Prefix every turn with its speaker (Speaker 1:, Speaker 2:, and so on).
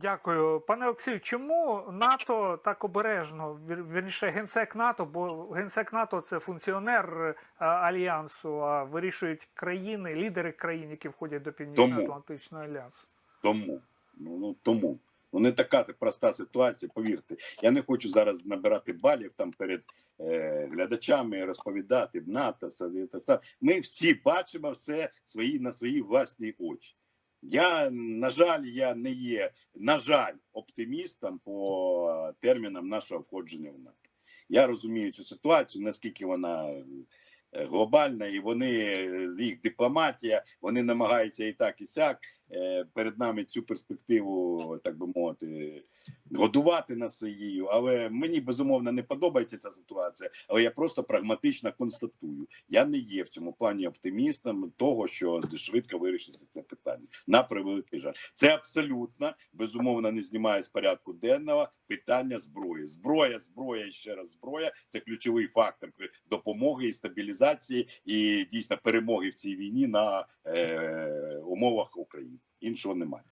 Speaker 1: Дякую, пане Олексію. Чому НАТО так обережно? Вірніше, генсек НАТО, бо генсек НАТО це функціонер е, альянсу, а вирішують країни, лідери країн, які входять до Північно-Атлантичного альянсу.
Speaker 2: Тому ну, ну тому ну не така проста ситуація. Повірте, я не хочу зараз набирати балів там перед е, глядачами, розповідати НАТО, Совєта. Ми всі бачимо все свої на свої власні очі. Я на жаль, я не є на жаль оптимістом по термінам нашого входження в НАТО. Я розумію цю ситуацію, наскільки вона е, глобальна, і вони е, їх дипломатія, вони намагаються і так, і сяк перед нами цю перспективу, так би мовити, годувати нас її. Але мені безумовно не подобається ця ситуація. Але я просто прагматично констатую. Я не є в цьому плані оптимістом того, що швидко вирішиться це питання. На превеликий жаль, це абсолютно безумовно не знімає з порядку денного питання зброї. Зброя, зброя ще раз зброя. Це ключовий фактор допомоги і стабілізації, і дійсно перемоги в цій війні на е, умовах України. Іншого немає.